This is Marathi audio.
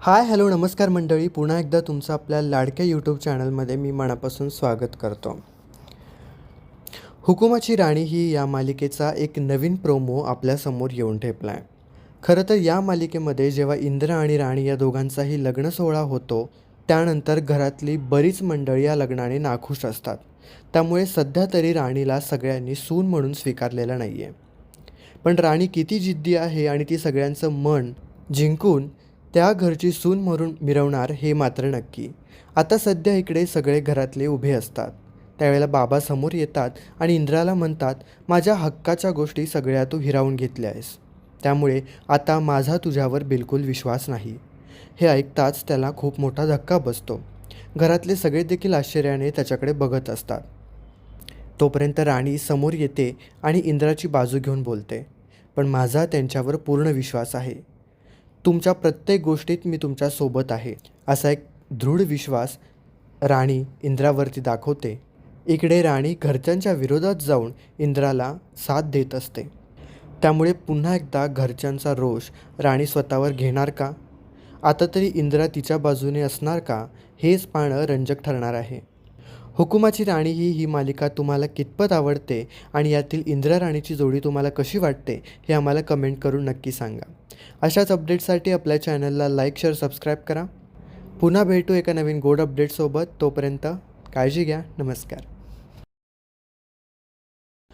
हाय हॅलो नमस्कार मंडळी. पुन्हा एकदा तुमचं आपल्या लाडक्या यूट्यूब चॅनलमध्ये मी मनापासून स्वागत करतो. हुकुमाची राणी ही या मालिकेचा एक नवीन प्रोमो आपल्यासमोर येऊन ठेपला आहे खरं तर या मालिकेमध्ये जेव्हा इंद्र आणि राणी या दोघांचाही लग्न सोहळा होतो त्यानंतर घरातली बरीच मंडळी या लग्नाने नाखुश असतात. त्यामुळे सध्या तरी राणीला सगळ्यांनी सून म्हणून स्वीकारलेलं नाही आहे पण राणी किती जिद्दी आहे आणि ती सगळ्यांचं मन जिंकून त्या घरची सून मरून मिरवणार हे मात्र नक्की. आता सध्या इकडे सगळे घरातले उभे असतात. त्यावेळेला बाबा समोर येतात आणि इंद्राला म्हणतात माझ्या हक्काच्या गोष्टी सगळ्या तू हिरावून घेतल्या आहेस. त्यामुळे आता माझा तुझ्यावर बिलकुल विश्वास नाही. हे ऐकताच त्याला खूप मोठा धक्का बसतो. घरातले सगळे देखील आश्चर्याने त्याच्याकडे बघत असतात. तोपर्यंत राणी समोर येते आणि इंद्राची बाजू घेऊन बोलते पण माझा त्यांच्यावर पूर्ण विश्वास आहे. तुमच्या प्रत्येक गोष्टीत मी तुमच्यासोबत आहे. असा एक दृढ विश्वास राणी इंद्रावरती दाखवते. इकडे राणी घरच्यांच्या विरोधात जाऊन इंद्राला साथ देत असते. त्यामुळे पुन्हा एकदा घरच्यांचा रोष राणी स्वतःवर घेणार का? आता तरी इंद्रा तिच्या बाजूने असणार का? हेच पाहणं रंजक ठरणार आहे. हुकुमाची राणी ही ही मालिका तुम्हाला कितपत आवडते आणि यातील इंद्रा राणीची जोडी तुम्हाला कशी वाटते हे आम्हाला कमेंट करून नक्की सांगा. अशाच अपडेट्ससाठी आपल्या चॅनलला लाईक शेअर सबस्क्राईब करा. पुन्हा भेटू एका नवीन गोड अपडेटसोबत तोपर्यंत काळजी घ्या. नमस्कार.